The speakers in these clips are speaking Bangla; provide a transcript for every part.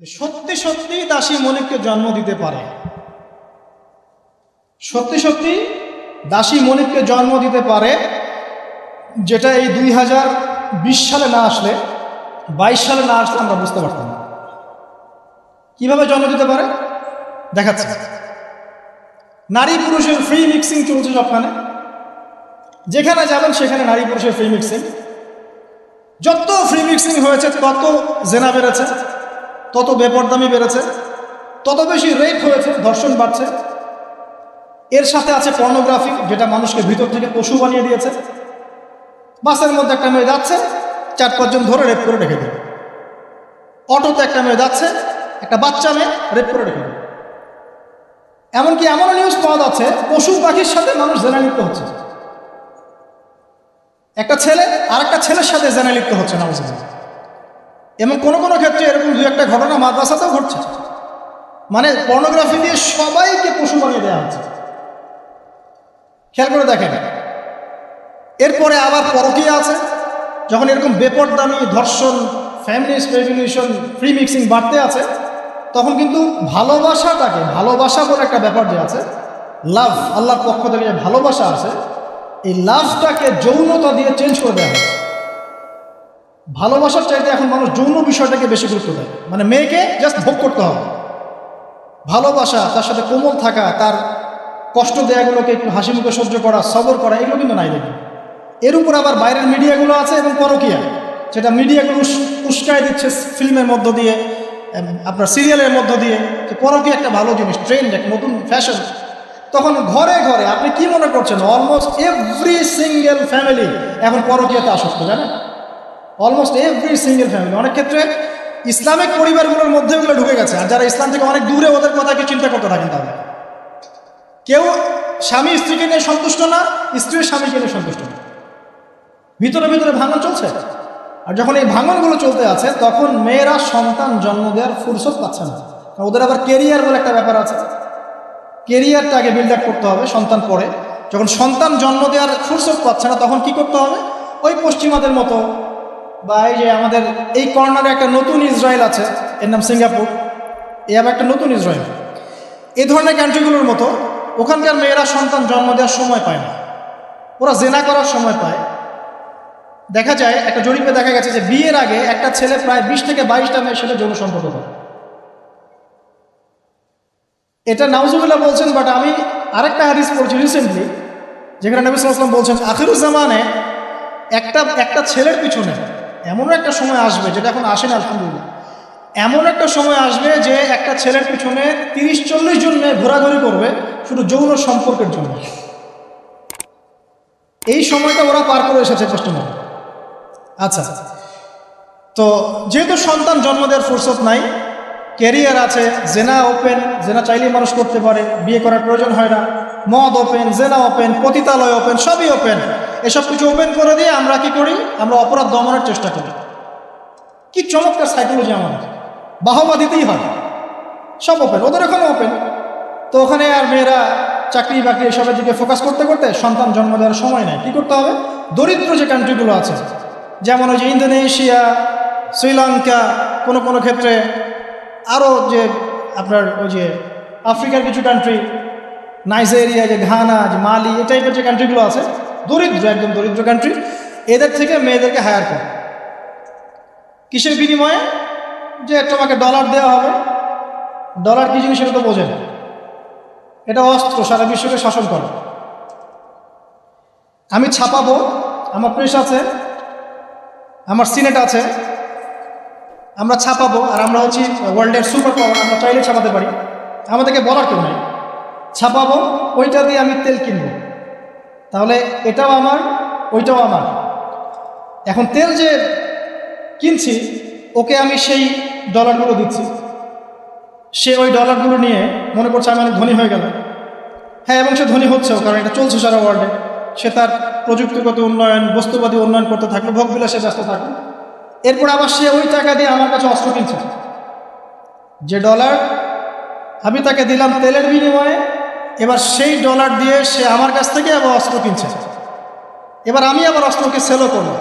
সত্যি সত্যি দাসী মনিককে জন্ম দিতে পারে। সত্যি সত্যি দাসী মনিককে জন্ম দিতে পারে, যেটা এই দুই হাজার বিশ সালে না আসলে, বাইশ সালে না আসলে আমরা বুঝতে পারতাম না। কীভাবে জন্ম দিতে পারে? দেখাচ্ছে। নারী পুরুষের ফ্রি মিক্সিং চলছে সবখানে। যেখানে যাবেন সেখানে নারী পুরুষের ফ্রি মিক্সিং যত ফ্রি মিক্সিং হয়েছে, তত জেনা বেড়েছে। তত বেপরদামি বেড়েছে, তত বেশি রেপ হয়েছে, ধর্ষণ বাড়ছে। এর সাথে আছে পর্নোগ্রাফি যেটা মানুষকে ভিতর থেকে পশু বানিয়ে দিয়েছে। বাসের মধ্যে একটা মেয়ে যাচ্ছে, চার পাঁচজন ধরে রেপ করে রেখে দেবে অটোতে একটা মেয়ে যাচ্ছে, একটা বাচ্চা মেয়ে রেপ করে রেখে দেবে এমনকি এমন নিউজ পাওয়া যাচ্ছে, পশু পাখির সাথে মানুষ জেনা লিপ্ত হচ্ছে। একটা ছেলে আর একটা ছেলের সাথে জেনা লিপ্ত হচ্ছে না এবং কোনো কোনো ক্ষেত্রে এরকম দু একটা ঘটনা মাদ্রাসাতেও ঘটছে। মানে পর্নোগ্রাফি দিয়ে সবাইকে পশু বানিয়ে দেওয়া হচ্ছে। খেয়াল করে দেখেন। এরপরে আবার পরকীয়া আছে। যখন এরকম বেপরদামি, ধর্ষণ ফ্যামিলি স্পেভিনেশন ফ্রি মিক্সিং বাড়তে আছে, তখন কিন্তু ভালোবাসাটাকে, ভালোবাসা বলে একটা ব্যাপার যে আছে লাভ আল্লাহর পক্ষ থেকে যে ভালোবাসা আছে, এই লাভটাকে যৌনতা দিয়ে চেঞ্জ করে দেওয়া হচ্ছে। ভালোবাসার চাইতে এখন মানুষ যৌন বিষয়টাকে বেশি গুরুত্ব দেয়। মানে মেয়েকে জাস্ট ভোগ করতে হবে। ভালোবাসা, তার সাথে কোমল থাকা, তার কষ্ট দেয়াগুলোকে একটু হাসি মুখে সহ্য করা, সবর করা, এগুলো কিন্তু নাই দেখি এর উপর আবার বাইরের মিডিয়াগুলো আছে এবং পরকীয়া। যেটা মিডিয়াগুলো উস্কায় দিচ্ছে ফিল্মের মধ্য দিয়ে আপনার সিরিয়ালের মধ্য দিয়ে। যে পরকীয়া একটা ভালো জিনিস ট্রেন্ড একটা নতুন ফ্যাশন তখন ঘরে ঘরে আপনি কি মনে করছেন? অলমোস্ট এভরি সিঙ্গেল ফ্যামিলি এখন পরকীয়াতে আসক্ত, জানেন? অলমোস্ট এভরি সিঙ্গেল ফ্যামিলি অনেক ক্ষেত্রে ইসলামিক পরিবারগুলোর মধ্যে ওগুলো ঢুকে গেছে। আর যারা ইসলাম থেকে অনেক দূরে, ওদের কথা কি চিন্তা করতে থাকেন তাহলে? কেউ স্বামী স্ত্রীকে নিয়ে সন্তুষ্ট না স্ত্রীর স্বামীকে নিয়ে সন্তুষ্ট না। ভিতরে ভিতরে ভাঙন চলছে। আর যখন এই ভাঙনগুলো চলতে আছে, তখন মেয়েরা সন্তান জন্ম দেওয়ার ফুরসত পাচ্ছে না। কারণ ওদের আবার কেরিয়ার বলে একটা ব্যাপার আছে। কেরিয়ারটা আগে বিল্ড আপ করতে হবে, সন্তান পরে যখন সন্তান জন্ম দেওয়ার ফুরসত পাচ্ছে না, তখন কি করতে হবে? ওই পশ্চিমাদের মতো বা এই যে আমাদের এই কর্নারে একটা নতুন ইসরায়েল আছে, এর নাম সিঙ্গাপুর। এ আবার একটা নতুন ইসরায়েল। এই ধরনের কান্ট্রিগুলোর মতো ওখানকার মেয়েরা সন্তান জন্ম দেওয়ার সময় পায় না। ওরা জেনা করার সময় পায়। দেখা যায়, একটা জরিপে দেখা গেছে যে বিয়ের আগে একটা ছেলে প্রায় বিশ থেকে বাইশটা মেয়ের সাথে যৌন সম্পর্ক করে। এটা নাউজুবিল্লাহ বলছেন বাট আমি আরেকটা হাদিস পড়ছি রিসেন্টলি যেখানে নবী সাল্লাম বলছেন আখিরুজ্জামানে একটা একটা ছেলের পিছনে এমন একটা সময় আসবে, যেটা এখন আসে না, আলহামদুলিল্লাহ। এমন একটা সময় আসবে যে একটা ছেলের পিছনে তিরিশ, চল্লিশ জন মেয়ে ঘোরাঘুরি করবে শুধু যৌন সম্পর্কের জন্য। এই সময়টা ওরা পার করে এসেছে কাস্টমার আচ্ছা তো যেহেতু সন্তান জন্ম দেওয়ার ফুরসত নাই ক্যারিয়ার আছে, জেনা ওপেন জেনা চাইলেই মানুষ করতে পারে, বিয়ে করার প্রয়োজন হয় না। মদ ওপেন জেনা ওপেন, পতিতালয় ওপেন, সবই ওপেন। এসব কিছু ওপেন করে দিয়ে আমরা কি করি? আমরা অপরাধ দমনের চেষ্টা করি। কি চমৎকার সাইকোলজি আমাদের। বাহবা দিতেই হয়। সব ওপেন, ওদের ওখানে ওপেন। তো ওখানে আর মেয়েরা চাকরি বাকরি এসবের দিকে ফোকাস করতে করতে সন্তান জন্ম দেওয়ার সময় নেই কী করতে হবে? দরিদ্র যে কান্ট্রিগুলো আছে, যেমন ওই যে ইন্দোনেশিয়া, শ্রীলঙ্কা, কোনো কোনো ক্ষেত্রে আরও যে আপনার ওই যে আফ্রিকার কিছু কান্ট্রি নাইজেরিয়া যে ঘানা, যে মালি এই টাইপের যে কান্ট্রিগুলো আছে, দরিদ্র, একদম দরিদ্র কান্ট্রি এদের থেকে মেয়েদেরকে হায়ার করে। কিসের বিনিময়ে? যে তোমাকে ডলার দেওয়া হবে। ডলার কি জিনিস সেটা তো বোঝে না। এটা অস্ত্র, সারা বিশ্বকে শাসন করে। আমি ছাপাবো, আমার প্রেস আছে, আমার সিনেট আছে, আমরা ছাপাবো, আর আমরা হচ্ছি ওয়ার্ল্ডের সুপার পাওয়ার আমরা চাইলে ছাপাতে পারি। আমাদেরকে বলার কেউ নাই। ছাপাবো, ওইটা দিয়ে আমি তেল কিনবো। তাহলে এটাও আমার, ওইটাও আমার। এখন তেল যে কিনছি, ওকে আমি সেই ডলারগুলো দিচ্ছি। সে ওই ডলারগুলো নিয়ে মনে করছে আমি অনেক ধনী হয়ে গেল হ্যাঁ এবং সে ধনী হচ্ছেও, কারণ এটা চলছে সারা ওয়ার্ল্ডে সে তার প্রযুক্তিগত উন্নয়ন, বস্তুবাদী উন্নয়ন করতে থাকল, ভোগ বিলাসে ব্যস্ত থাকল। এরপর আবার সে ওই টাকা দিয়ে আমার কাছে অস্ত্র কিনছে। যে ডলার আমি তাকে দিলাম তেলের বিনিময়ে এবার সেই ডলার দিয়ে সে আমার কাছ থেকে আবার অস্ত্র কিনছে। এবার আমি আবার অস্ত্রকে সেলও করলাম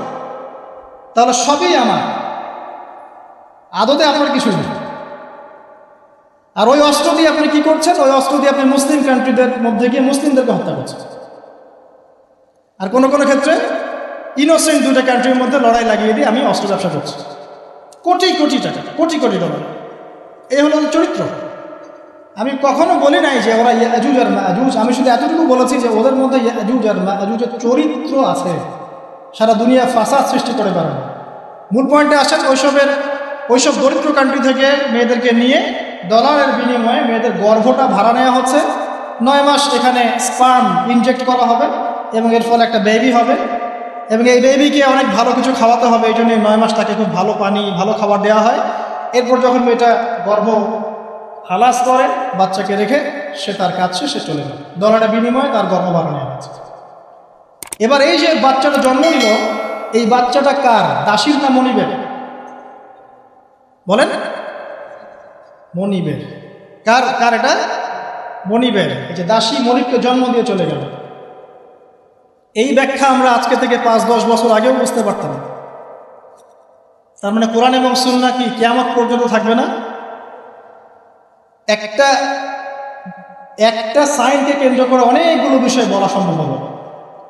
তাহলে সবই আমার। আদতে আপনার কিছু নেই। আর ওই অস্ত্র দিয়ে আপনি কি করছেন? ওই অস্ত্র দিয়ে আপনি মুসলিম কান্ট্রিদের মধ্যে গিয়ে মুসলিমদেরকে হত্যা করছেন। আর কোনো কোনো ক্ষেত্রে ইনোসেন্ট দুটা কান্ট্রির মধ্যে লড়াই লাগিয়ে দিয়ে আমি অস্ত্র ব্যবসা করছি। কোটি কোটি টাকা, কোটি কোটি ডলার। এই হলো চরিত্র। আমি কখনো বলি নাই যে ওরা ইয়াজুজ আর মাজুজ। আমি শুধু এতটুকু বলেছি যে ওদের মধ্যে ইয়াজুজ আর মাজুজের চরিত্র আছে। সারা দুনিয়া ফাসাদ সৃষ্টি করে পারে। মূল পয়েন্টে আসেন ওইসবের ওইসব দরিদ্র কান্ট্রি থেকে মেয়েদেরকে নিয়ে ডলারের বিনিময়ে মেয়েদের গর্ভটা ভাড়া নেওয়া হচ্ছে। নয় মাস এখানে স্পার্ম ইনজেক্ট করা হবে এবং এর ফলে একটা বেবি হবে। এবং এই বেবিকে অনেক ভালো কিছু খাওয়াতে হবে, এই জন্য নয় মাস তাকে খুব ভালো পানি, ভালো খাবার দেওয়া হয়। এরপর যখন মেয়েটা গর্ভ হালাস করে, বাচ্চাকে রেখে সে তার কাজ সে চলে গেল। ডলারের বিনিময়ে তার গর্ভ বাড়ানো হচ্ছে এবার এই যে বাচ্চাটা জন্ম নিল, এই বাচ্চাটা কার? দাসীর না মনিবের? বলেন। মনিবের। কার কার এটা? মনিবের। এই যে দাসী মনিবকে জন্ম দিয়ে চলে গেল। এই ব্যাখ্যা আমরা আজকে থেকে পাঁচ, দশ বছর আগেও বুঝতে পারতাম। তার মানে কোরআন এবং সুন্না কি কেয়ামত পর্যন্ত থাকবে না? একটা একটা সাইনকে কেন্দ্র করে অনেকগুলো বিষয় বলা সম্ভব হবে।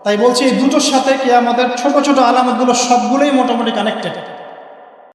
তাই বলছি এই দুটোর সাথে কি আমাদের ছোট ছোট আলামতগুলো সবগুলোই মোটামুটি কানেক্টেড